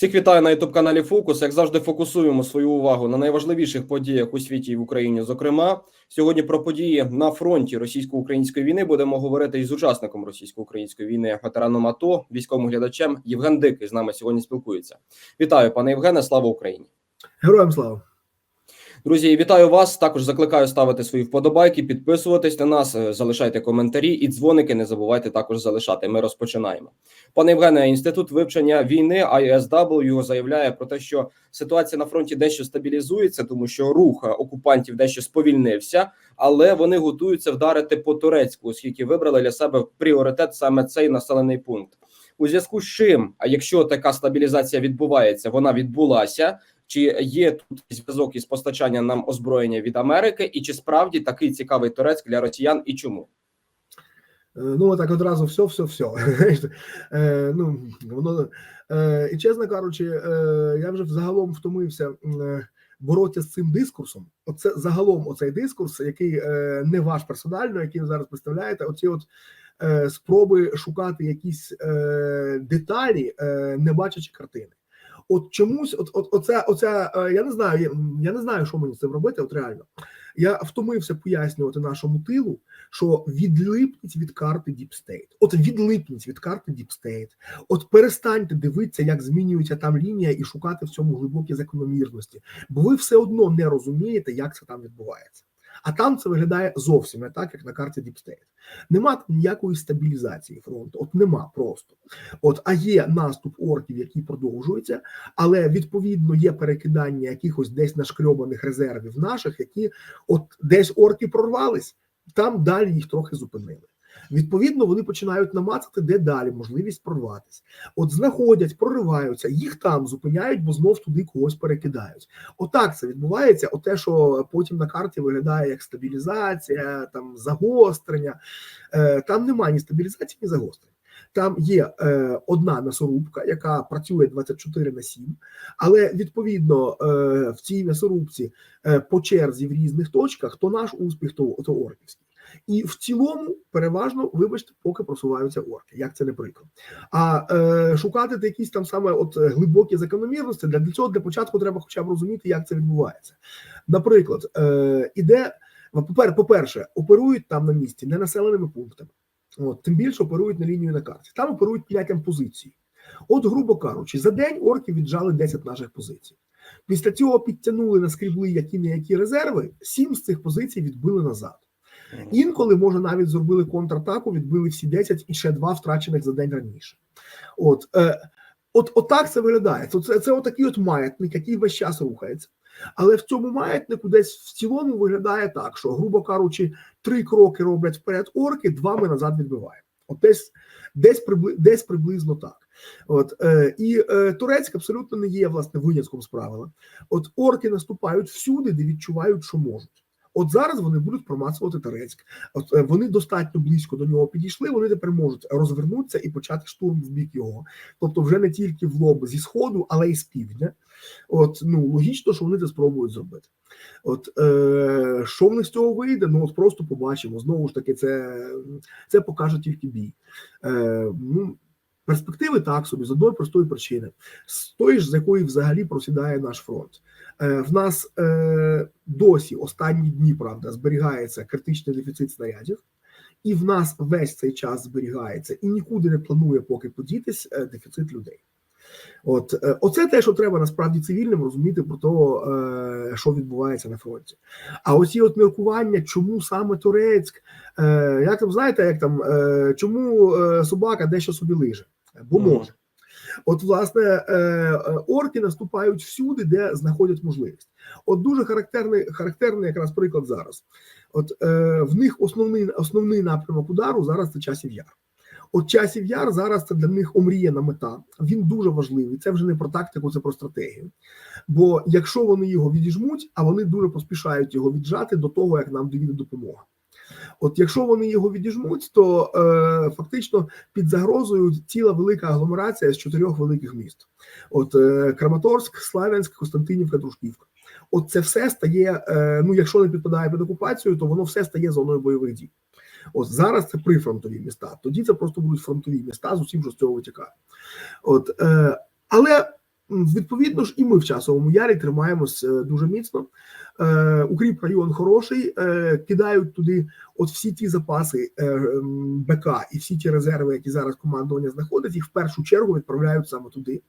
Всіх вітаю на youtube каналі Фокус. Як завжди, фокусуємо свою увагу на найважливіших подіях у світі і в Україні. Зокрема, сьогодні про події на фронті російсько-української війни будемо говорити із учасником російсько-української війни, ветераном АТО, військовим глядачем Євген Дикий з нами сьогодні спілкується. Вітаю, пане Євгене. Слава Україні! Героям слава! Друзі, вітаю вас. Також закликаю ставити свої вподобайки, підписуватись на нас, е, залишайте коментарі і дзвоники. Не забувайте також залишати. Ми розпочинаємо. Пане Євгене, інститут вивчення війни ISW заявляє про те, що ситуація на фронті дещо стабілізується, тому що рух окупантів дещо сповільнився, але вони готуються вдарити по Турецьку, оскільки вибрали для себе пріоритет саме цей населений пункт. У зв'язку з чим, а якщо така стабілізація відбувається, вона відбулася. Чи є тут зв'язок із постачанням нам озброєння від Америки, і чи справді такий цікавий Турецьк для росіян, і чому? Е, Ну, так одразу все, все, все. Ну, воно, е, і чесно кажучи, е, я вже загалом втомився боротися з цим дискурсом. Оце загалом оцей дискурс, який не ваш персонально, який ви зараз представляєте, оці от спроби шукати якісь деталі, не бачачи картини. От чомусь, от, от оця, оця, е, я не знаю, я, я не знаю, що мені з цим робити. От реально, я втомився пояснювати нашому тилу, що відлипніть від карти Deep State. От відлипніть від карти Deep State. От перестаньте дивитися, як змінюється там лінія, і шукати в цьому глибокі закономірності, бо ви все одно не розумієте, як це там відбувається. А там це виглядає зовсім не так, як на карті State. Нема там ніякої стабілізації фронту. От нема просто. От, а є наступ орків, який продовжується, але відповідно є перекидання якихось десь нашкрьобаних резервів наших, які от десь орки прорвались, там далі їх трохи зупинили. Відповідно, вони починають намацати, де далі можливість прорватися. От знаходять, прориваються, їх там зупиняють, бо знов туди когось перекидають. Отак це відбувається. Оте, що потім на карті виглядає як стабілізація, там загострення. Е, Там немає ні стабілізації, ні загострення. Там є е, одна м'ясорубка, яка працює 24 на 7, але відповідно е, в цій м'ясорубці е, по черзі в різних точках то наш успіх, то, то орківський. І в цілому, переважно, вибачте, поки просуваються орки, як це не прикро. А е, шукати якісь там саме от е, глибокі закономірності для цього для початку треба хоча б розуміти, як це відбувається. Наприклад, е, іде попер, по-перше, оперують там на місці не населеними пунктами. От, тим більше оперують на лінію на карті. Там оперують поняттям позиції. От, грубо кажучи, за день орки віджали 10 наших позицій. Після цього підтягнули, наскрібли які не які резерви, сім з цих позицій відбили назад. Інколи, може, навіть зробили контратаку, відбили всі 10 і ще два втрачених за день раніше. От, е, от, от так це виглядає. Це, це, це отакий от маятник, який весь час рухається. Але в цьому маятнику десь в цілому виглядає так, що, грубо кажучи, три кроки роблять вперед орки, два ми назад відбиваємо. От десь десь, прибли, десь приблизно так. От е, і е, Турецьк абсолютно не є власне винятком з правила. От орки наступають всюди, де відчувають, що можуть. От зараз вони будуть промацувати Турецьк. От е, вони достатньо близько до нього підійшли. Вони тепер можуть розвернутися і почати штурм в бік його. Тобто, вже не тільки в лоб зі сходу, але й з півдня. От ну логічно, що вони це спробують зробити. От е, що в них з цього вийде? Ну от просто побачимо. Знову ж таки, це це покаже тільки бій. Е, ну, Перспективи так собі з одної простої причини, з тої ж, з якої взагалі просідає наш фронт. Е, в нас е, досі останні дні правда зберігається критичний дефіцит снарядів, і в нас весь цей час зберігається і нікуди не планує поки подітись е, дефіцит людей. От оце те, що треба насправді цивільним розуміти про те, що відбувається на фронті. А оці от міркування, чому саме Турецьк, як там знаєте, як там чому собака дещо собі лиже, бо може. От, власне, е, е, орки наступають всюди, де знаходять можливість. От дуже характерний, характерний якраз приклад зараз. От е, в них основний, основний напрямок удару зараз це часів яр. От часів яр зараз це для них омріяна мета. Він дуже важливий. Це вже не про тактику, це про стратегію. Бо якщо вони його відіжмуть, а вони дуже поспішають його віджати до того, як нам доїде допомога. От якщо вони його відіжмуть, то е, фактично під загрозою ціла велика агломерація з чотирьох великих міст: от е, Краматорськ, Славянськ, Костянтинівка, Дружківка. От це все стає. Е, ну, якщо не підпадає під окупацію, то воно все стає зоною бойових дій. От зараз це прифронтові міста. Тоді це просто будуть фронтові міста з усім, що з цього витікає. От, е, але відповідно ж, і ми в часовому ярі тримаємось е, дуже міцно. Е, Укріп район хороший, е, кидають туди от всі ті запаси БК і всі ті резерви, які зараз командування знаходить, їх в першу чергу відправляють саме туди.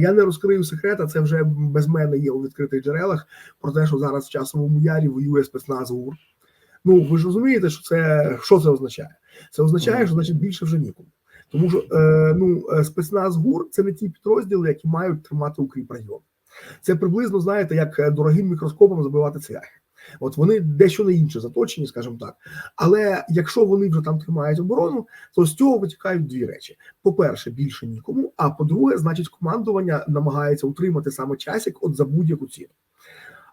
Я не розкрию секрет, а це вже без мене є у відкритих джерелах про те, що зараз в часовому ярі воює спецназ ГУР. Ну ви ж розумієте, що це що це означає? Це означає, що значить більше вже нікому. Тому що е, ну, е, спецназ ГУР це не ті підрозділи, які мають тримати укріп район. Це приблизно, знаєте, як е, дорогим мікроскопом забивати цвяхи. От вони дещо на інше заточені, скажімо так. Але якщо вони вже там тримають оборону, то з цього витікають дві речі: по-перше, більше нікому. А по-друге, значить, командування намагається утримати саме часик от за будь-яку ціну.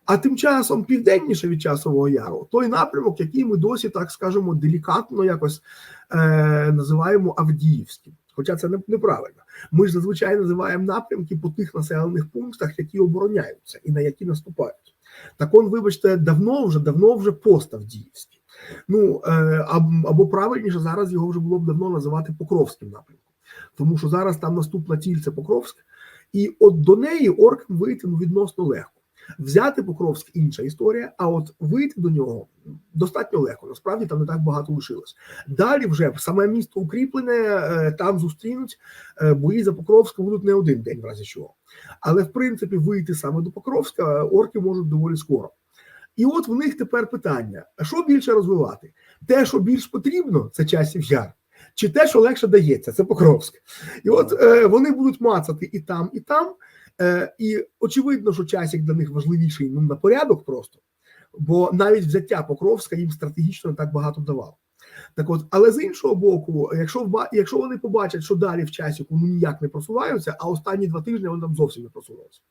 А тим часом південніше від часового яру той напрямок, який ми досі, так скажемо, делікатно якось е, називаємо Авдіївським. Хоча це не, неправильно. Ми ж зазвичай називаємо напрямки по тих населених пунктах, які обороняються і на які наступають. Так он, вибачте, давно вже давно вже пост Авдіївський. Ну е, або правильніше зараз його вже було б давно називати Покровським напрямком, тому що зараз там наступна ціль це Покровськ, і от до неї оркам вийти ну, відносно легко. Взяти Покровськ інша історія, а от вийти до нього достатньо легко. Насправді там не так багато лишилось. Далі вже саме місто укріплене, е, там зустрінуть е, бої за Покровська будуть не один день, в разі чого. Але в принципі вийти саме до Покровська орки можуть доволі скоро. І от в них тепер питання: що більше розвивати? Те, що більш потрібно, це часів яр. Чи те, що легше дається, це Покровськ. І от е, вони будуть мацати і там, і там. Е, і очевидно, що часик для них важливіший ну, на порядок просто, бо навіть взяття Покровська їм стратегічно не так багато давало. Так от, але з іншого боку, якщо якщо вони побачать, що далі в часіку ну ніяк не просуваються, а останні два тижні вони там зовсім не просувалися.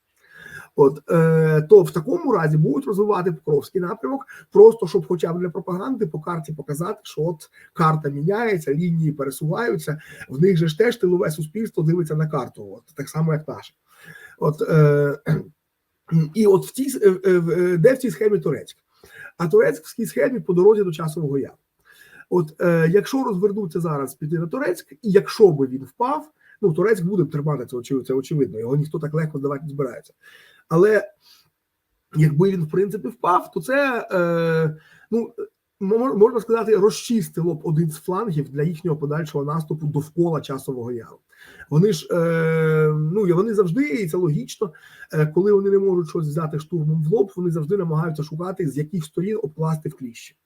От е, то в такому разі будуть розвивати Покровський напрямок, просто щоб, хоча б для пропаганди, по карті показати, що от карта міняється, лінії пересуваються. В них же ж теж тилове суспільство дивиться на карту, от так само як наше. От е, і от в цій е, е, де в цій схемі Турецьк? А Турецьк в цій схемі по дорозі до часового яру. От якщо розвернуться зараз піти на Турецьк, і якщо би він впав, ну Турецьк буде тримати це очевидно, це очевидно. Його ніхто так легко здавати не збирається. Але якби він в принципі впав, то це ну можна сказати, розчистило б один з флангів для їхнього подальшого наступу довкола часового яру. Вони ж е, ну і вони завжди, і це логічно. Е, коли вони не можуть щось взяти штурмом в лоб, вони завжди намагаються шукати, з яких сторін обкласти в кліщі.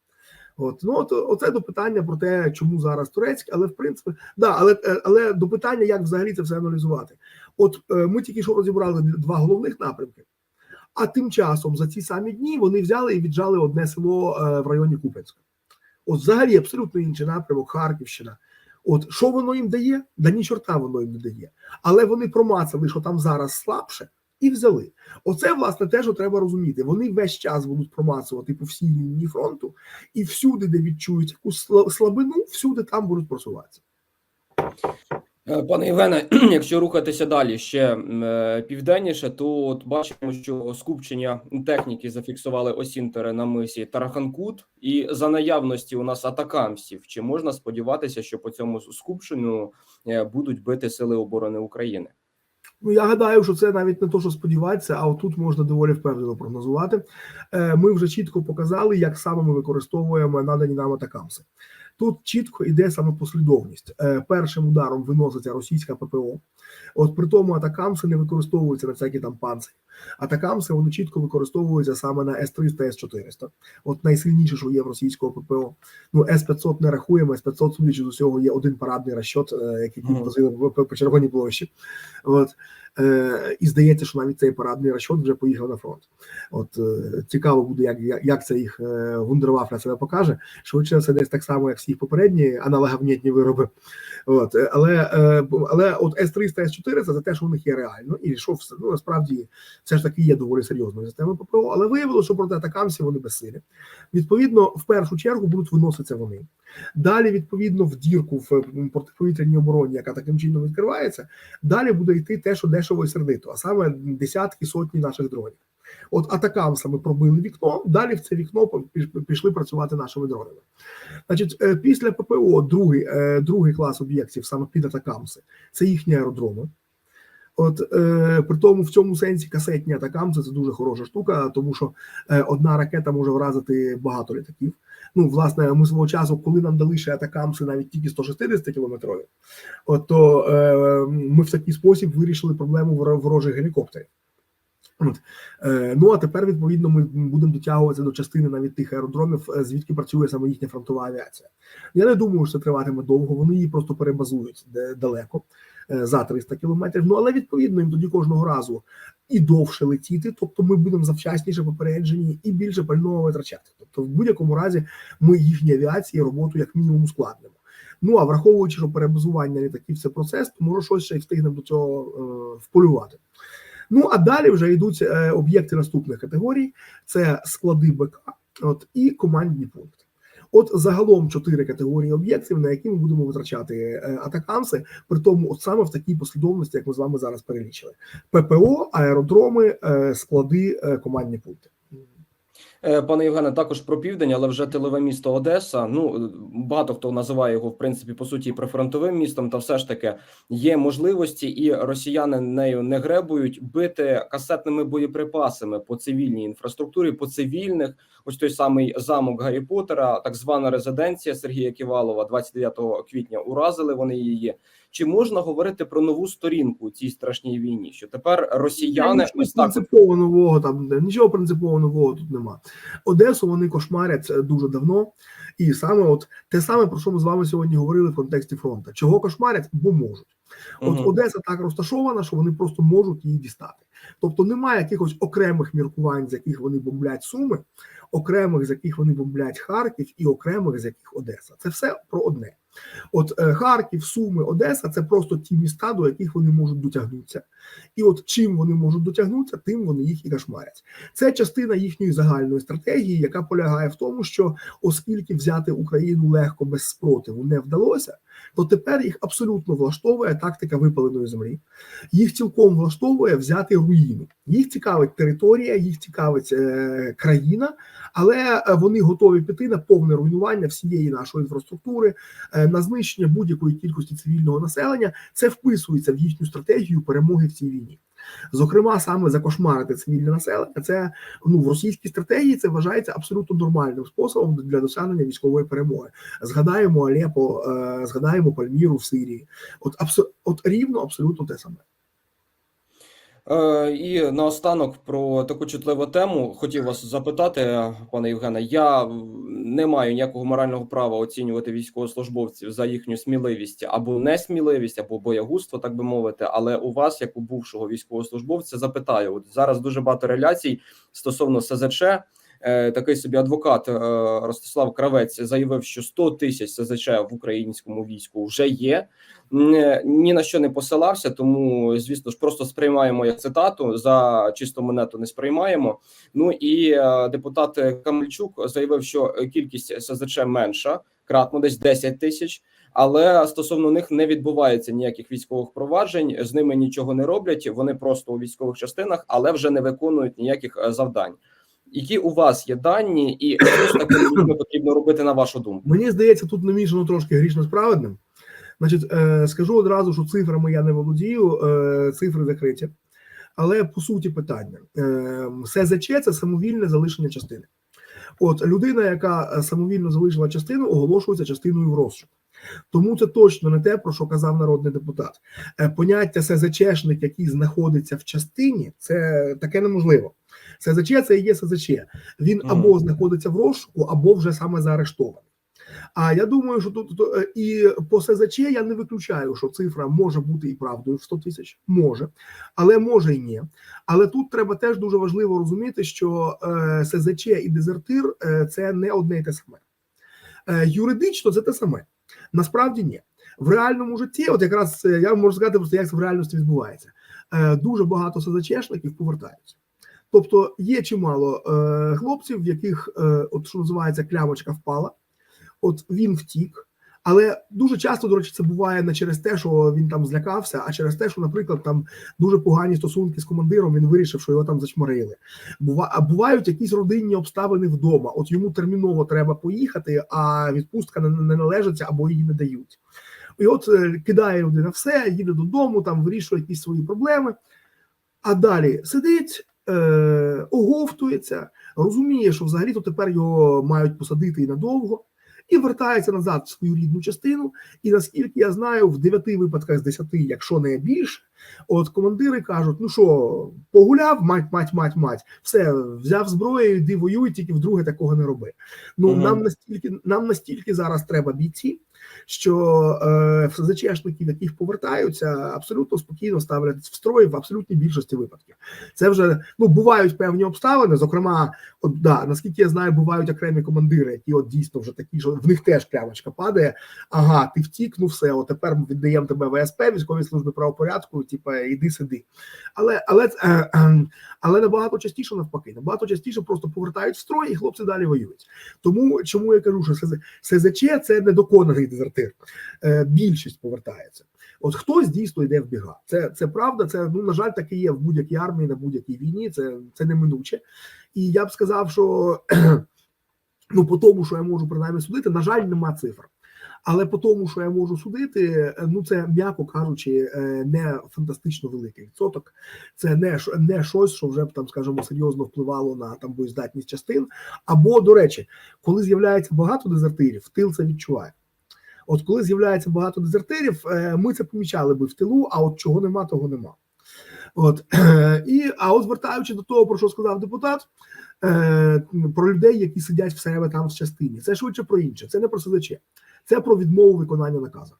От ну от оце до питання про те, чому зараз турецьк, але в принципі, да, але е, але до питання, як взагалі це все аналізувати. От е, ми тільки що розібрали два головних напрямки. А тим часом за ці самі дні вони взяли і віджали одне село е, в районі Купенська. От взагалі абсолютно інший напрямок, Харківщина. От що воно їм дає? Да ні чорта воно їм не дає. Але вони промацали, що там зараз слабше, і взяли. Оце власне те, що треба розуміти. Вони весь час будуть промацувати по всій лінії фронту, і всюди, де відчують якусь слабину, всюди там будуть просуватися. Е, Пане Євгене, якщо рухатися далі ще е, південніше, то от бачимо, що скупчення техніки зафіксували осінтери на мисі Тараханкут, і за наявності у нас атакамсів, чи можна сподіватися, що по цьому скупченню е, будуть бити сили оборони України? Ну, я гадаю, що це навіть не то, що сподіватися, а отут можна доволі впевнено прогнозувати. Ми вже чітко показали, як саме ми використовуємо надані нам атакамси. Тут чітко йде саме послідовність. Е, Першим ударом виноситься російська ППО. От при тому атакамси не використовуються на всякі там панцирі. Атакамси вони чітко використовуються саме на С-300, С-400. От найсильніше, що є в російського ППО. Ну, С-500 не рахуємо, С-500, судячи з усього, є один парадний розчот, е, який возили по, по червоній площі. От. Е, і здається, що навіть цей парадний розчот вже поїхав на фронт. От е, цікаво буде, як, як, як це їх е, вундервафля себе покаже. Швидше це десь так само, як всі попередні аналоговнітні вироби. От, е, але, е, але от С-300, С-400 це те, що у них є реально, і що все ну, насправді все ж таки є доволі серйозною системою ППО, але виявилося, що проти атакамсів вони безсилі. Відповідно, в першу чергу будуть виноситися вони. Далі, відповідно, в дірку в протиповітряній обороні, яка таким чином відкривається, далі буде йти те, що дешево і сердито, а саме десятки сотні наших дронів. От атакамсами пробили вікно, далі в це вікно пішли працювати нашими дронами. Значить, е, після ППО другий, е, другий клас об'єктів саме під атакамси це їхні аеродроми. От е, при тому в цьому сенсі касетні атакамси це дуже хороша штука, тому що е, одна ракета може вразити багато літаків. Ну, власне, ми свого часу, коли нам дали ще атакамси навіть тільки 160 кілометрові, от то е, ми в такий спосіб вирішили проблему воро- ворожих гелікоптерів. От. Е, ну а тепер, відповідно, ми будемо дотягуватися до частини навіть тих аеродромів, е, звідки працює саме їхня фронтова авіація. Я не думаю, що це триватиме довго. Вони її просто перебазують далеко за 300 кілометрів. Ну але відповідно їм тоді кожного разу і довше летіти. Тобто ми будемо завчасніше попереджені і більше пального витрачати. Тобто, в будь-якому разі ми їхній авіації роботу як мінімум ускладнимо. Ну а враховуючи, що перебазування літаків це процес, то може щось ще й встигнемо до цього е, вполювати. Ну а далі вже йдуть е, об'єкти наступних категорій: це склади БК, от і командні пункти. От загалом чотири категорії об'єктів, на які ми будемо витрачати е, атакамси, при тому, от саме в такій послідовності, як ми з вами зараз перелічили: ППО, аеродроми, е, склади, е, командні пункти. Е, Пане Євгене, також про південь, але вже тилове місто Одеса. Ну багато хто називає його в принципі по суті прифронтовим містом. Та все ж таки є можливості, і росіяни нею не гребують бити касетними боєприпасами по цивільній інфраструктурі, по цивільних. Ось той самий замок Гаррі Поттера, так звана резиденція Сергія Ківалова, 29 квітня уразили вони її. Чи можна говорити про нову сторінку у цій страшній війні? Що тепер росіяни ось так принципово нового там нічого принципово нового тут нема. Одесу вони кошмарять е, дуже давно, і саме от те саме про що ми з вами сьогодні говорили в контексті фронту. Чого кошмарять? Бо можуть. От Мгм. Одеса так розташована, що вони просто можуть її дістати. Тобто немає якихось окремих міркувань, з яких вони бомблять Суми, окремих з яких вони бомблять Харків, і окремих з яких Одеса. Це все про одне. От е, Харків, Суми, Одеса це просто ті міста, до яких вони можуть дотягнутися. І от чим вони можуть дотягнутися, тим вони їх і кошмарять. Це частина їхньої загальної стратегії, яка полягає в тому, що оскільки взяти Україну легко без спротиву не вдалося, то тепер їх абсолютно влаштовує тактика випаленої землі. Їх цілком влаштовує взяти руїну. Їх цікавить територія, їх цікавить е, країна, але е, вони готові піти на повне руйнування всієї нашої інфраструктури, е, на знищення будь-якої кількості цивільного населення. Це вписується в їхню стратегію перемоги в цій війні. Зокрема, саме закошмарити цивільне населення, це ну в російській стратегії це вважається абсолютно нормальним способом для досягнення військової перемоги. Згадаємо Алепо, е, згадаємо Пальміру в Сирії. От абсо, от рівно абсолютно те саме. Е, І наостанок про таку чутливу тему хотів вас запитати, пане Євгене. Я не маю ніякого морального права оцінювати військовослужбовців за їхню сміливість або несміливість, або боягузтво, так би мовити. Але у вас, як у бувшого військовослужбовця, запитаю: от зараз дуже багато реляцій стосовно СЗЧ. Е, Такий собі адвокат е, Ростислав Кравець заявив, що 100 тисяч СЗЧ в українському війську вже є. Е, Ні на що не посилався, тому звісно ж просто сприймаємо як цитату за чисту монету. Не сприймаємо. Ну і депутат Камельчук заявив, що кількість СЗЧ менша, кратно десь 10 тисяч. Але стосовно них не відбувається ніяких військових проваджень, з ними нічого не роблять. Вони просто у військових частинах, але вже не виконують ніяких завдань. Які у вас є дані, і що такими потрібно робити на вашу думку? Мені здається, тут намішано трошки грішно справедним. Значить, е, скажу одразу, що цифрами я не володію, е, цифри закриті. Але по суті питання: е, СЗЧ це самовільне залишення частини. От людина, яка самовільно залишила частину, оголошується частиною в розшук. Тому це точно не те, про що казав народний депутат. Е, Поняття СЗЧшник, який знаходиться в частині, це таке неможливо. СЗЧ це і є СЗЧ. Він або знаходиться в розшуку, або вже саме заарештований. А я думаю, що тут е, і по СЗЧ я не виключаю, що цифра може бути і правдою в 100 тисяч, може, але може і ні. Але тут треба теж дуже важливо розуміти, що е, СЗЧ і дезертир це не одне й те саме. Юридично це те саме. Насправді ні. В реальному житті, от якраз е, я можу сказати, просто як це в реальності відбувається. Е, дуже багато СЗЧшників повертаються. Тобто є чимало е, хлопців, в яких, от що називається, клямочка впала, от він втік. Але дуже часто, до речі, це буває не через те, що він там злякався, а через те, що, наприклад, там дуже погані стосунки з командиром, він вирішив, що його там зачморили. Бува, а бувають якісь родинні обставини вдома. От йому терміново треба поїхати, а відпустка не, належиться або її не дають. І от е, кидає людина все, їде додому, там вирішує якісь свої проблеми. А далі сидить, е, оговтується, розуміє, що взагалі-то тепер його мають посадити і надовго, і вертається назад в свою рідну частину. І наскільки я знаю, в 9 випадках з 10, якщо не більше, от командири кажуть: ну що, погуляв, мать, мать, мать, мать, все, взяв зброю, йди воюй, тільки вдруге такого не роби. Ну угу. нам настільки нам настільки зараз треба бійці, що е, ФСЗЧшників, яких повертаються, абсолютно спокійно ставлять в строй в абсолютній більшості випадків. Це вже ну бувають певні обставини. Зокрема, от да, наскільки я знаю, бувають окремі командири, які от дійсно вже такі, що в них теж клямочка падає. Ага, ти втік, ну все, от тепер ми віддаємо тебе ВСП, військовій служби правопорядку, типа іди сиди. Але але е, е, але набагато частіше навпаки, набагато частіше просто повертають в строй, і хлопці далі воюють. Тому чому я кажу, що СЗ СЗЧ це недоконаний дезертир. Е, більшість повертається. От хтось дійсно йде в біга. Це це правда. Це ну на жаль, так є в будь-якій армії на будь-якій війні. Це це неминуче. І я б сказав, що ну по тому, що я можу принаймні судити, на жаль, нема цифр. Але по тому, що я можу судити, ну це м'яко кажучи, е, не фантастично великий відсоток. Це не не щось, що вже б там, скажімо, серйозно впливало на там боєздатність частин. Або, до речі, коли з'являється багато дезертирів, тил це відчуває. От коли з'являється багато дезертирів, е, ми це помічали би в тилу, а от чого нема, того нема. От і а от звертаючи до того, про що сказав депутат, е, про людей, які сидять в себе там в частині, це швидше про інше, це не про СЗЧ, це про відмову виконання наказу.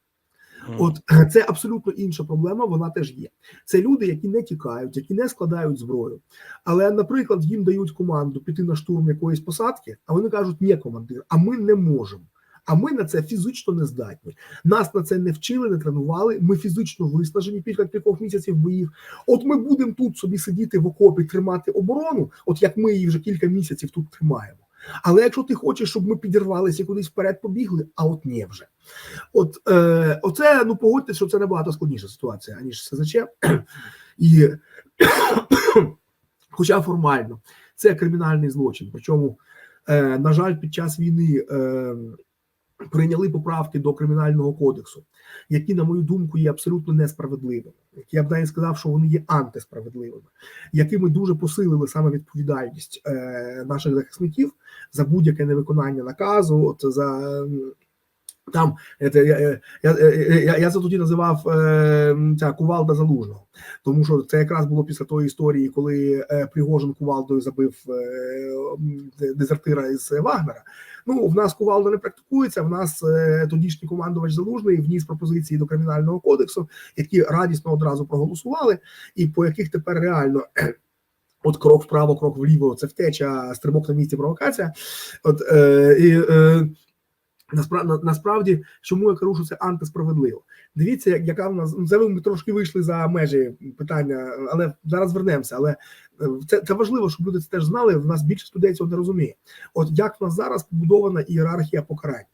От це абсолютно інша проблема. Вона теж є. Це люди, які не тікають, які не складають зброю. Але, наприклад, їм дають команду піти на штурм якоїсь посадки, а вони кажуть, ні, командир, а ми не можемо. А ми на це фізично не здатні. Нас на це не вчили, не тренували. Ми фізично виснажені після кількох місяців боїв. От ми будемо тут собі сидіти в окопі, тримати оборону, от як ми її вже кілька місяців тут тримаємо. Але якщо ти хочеш, щоб ми підірвалися і кудись вперед побігли, а от ні вже. От е, оце, ну погодьте, що це набагато складніша ситуація, аніж СЗЧ. І хоча формально це кримінальний злочин. Причому, е, на жаль, під час війни е, прийняли поправки до кримінального кодексу, які, на мою думку, є абсолютно несправедливими. Я б навіть сказав, що вони є антисправедливими, якими дуже посилили саме відповідальність е, наших захисників за будь-яке невиконання наказу, от за там це, я, я, я, я, я це тоді називав е, ця кувалда залужного, тому що це якраз було після тої історії, коли е, Пригожин кувалдою забив е, дезертира із Вагнера. Ну, в нас кувалда не практикується. В нас е, тодішній командувач залужний вніс пропозиції до кримінального кодексу, які радісно одразу проголосували, і по яких тепер реально. От крок вправо, крок вліво, це втеча, стрибок на місці, провокація. От е, е, насправді, насправді, чому я кажу, що це антисправедливо? Дивіться, яка в нас ну, це ми трошки вийшли за межі питання, але зараз вернемося. Але е, це, це важливо, щоб люди це теж знали. В нас більшість людей цього не розуміє. От як в нас зараз побудована ієрархія покарань?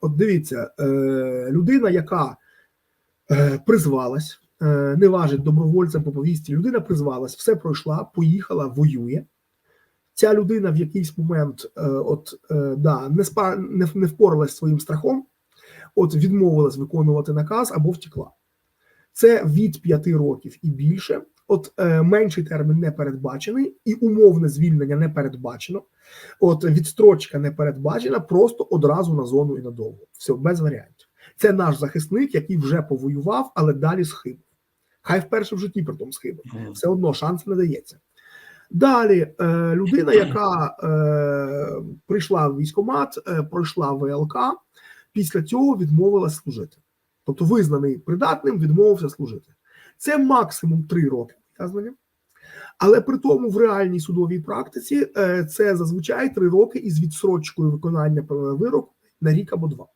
От дивіться, е, людина, яка е, призвалась, не важить добровольцем по повісті, людина призвалась, все пройшла, поїхала, воює. Ця людина в якийсь момент, е, от е, да, не спа не, не впоралась своїм страхом, от відмовилась виконувати наказ або втекла. Це від 5 років і більше. От е, менший термін не передбачений, і умовне звільнення не передбачено. От відстрочка не передбачена, просто одразу на зону і надовго. Все без варіантів. Це наш захисник, який вже повоював, але далі схибив. Хай вперше в житті при тому схибив. Все одно шанс не дається. Далі е, людина, яка е, прийшла в військкомат, е, пройшла ВЛК, після цього відмовилась служити. Тобто визнаний придатним, відмовився служити. Це максимум 3 роки ув'язнення. Але при тому в реальній судовій практиці це зазвичай 3 роки із відсрочкою виконання вироку на рік або два.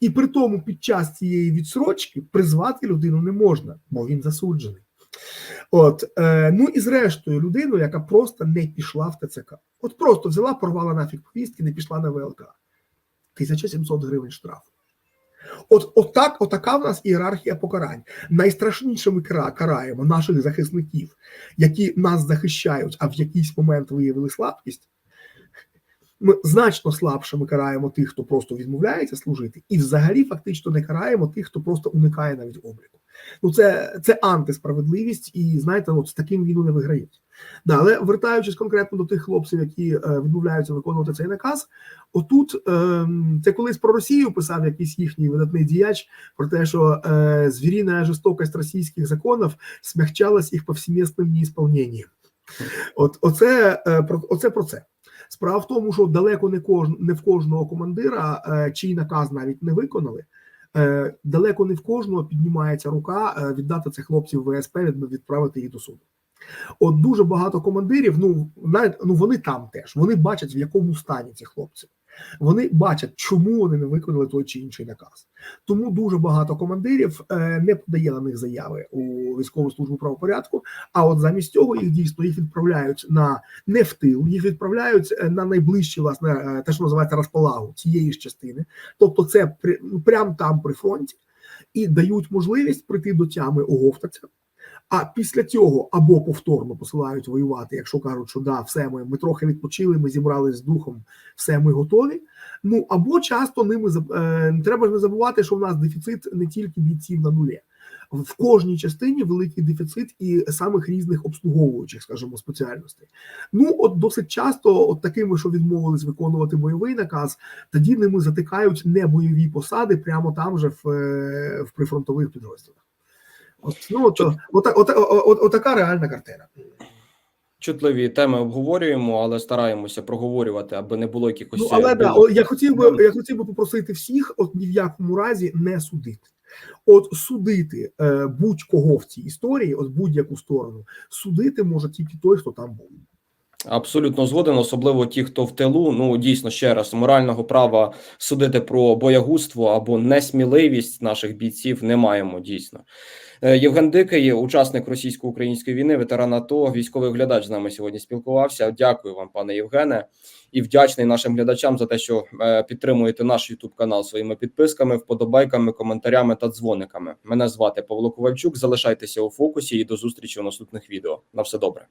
І при тому під час цієї відсрочки призвати людину не можна, бо він засуджений. От, е, ну і зрештою, людину, яка просто не пішла в ТЦК. От просто взяла, порвала нафіг повістки, не пішла на ВЛК. 1700 гривень штрафу. От, от так, отака в нас ієрархія покарань. Найстрашніше ми кара- караємо наших захисників, які нас захищають, а в якийсь момент виявили слабкість. Ми значно слабше ми караємо тих, хто просто відмовляється служити, і взагалі фактично не караємо тих, хто просто уникає навіть обліку. Ну це, це антисправедливість, і знаєте, от з таким війну не виграють. Да, але вертаючись конкретно до тих хлопців, які е, відмовляються виконувати цей наказ, отут е, це колись про Росію писав якийсь їхній видатний діяч про те, що е, звіріна жорстокость російських законів смягчалась їх повсемістним неісполненням. От оце, е, про оце про це. Справа в тому, що далеко не кож не в кожного командира, е, чий наказ навіть не виконали. Е, Далеко не в кожного піднімається рука е, віддати цих хлопців в ВСП, від- відправити їх до суду. От дуже багато командирів, ну навіть ну вони там теж вони бачать, в якому стані ці хлопці. Вони бачать, чому вони не виконали той чи інший наказ. Тому дуже багато командирів е, не подає на них заяви у військову службу правопорядку. А от замість цього їх дійсно їх відправляють на не в тил, їх відправляють е, на найближчі, власне, е, те, що називається розполагу цієї ж частини. Тобто, це прямо там при фронті, і дають можливість прийти до тями оговтаться. А після цього або повторно посилають воювати, якщо кажуть, що да, все ми, ми трохи відпочили, ми зібрались з духом, все ми готові. Ну або часто ними е, треба ж не забувати, що в нас дефіцит не тільки бійців на нулі. В кожній частині великий дефіцит і самих різних обслуговуючих, скажімо, спеціальностей. Ну от досить часто, от такими, що відмовились виконувати бойовий наказ, тоді ними затикають небойові посади прямо там же в, е, в прифронтових підрозділах. От, ну, от, от, от, от, от, така реальна картина. Чутливі теми обговорюємо, але стараємося проговорювати, аби не було якихось. Ну, але е, да, я хотів би я хотів би попросити всіх, от ні в якому разі не судити. От судити е, будь-кого в цій історії, от будь-яку сторону, судити може тільки той, хто там був. Абсолютно згоден, особливо ті, хто в тилу. Ну дійсно ще раз морального права судити про боягузтво або несміливість наших бійців не маємо дійсно. Е, Євген Дикий, учасник російсько-української війни, ветеран АТО, військовий глядач з нами сьогодні спілкувався. Дякую вам, пане Євгене, і вдячний нашим глядачам за те, що е, підтримуєте наш Ютуб канал своїми підписками, вподобайками, коментарями та дзвониками. Мене звати Павло Ковальчук. Залишайтеся у фокусі і до зустрічі у наступних відео. На все добре.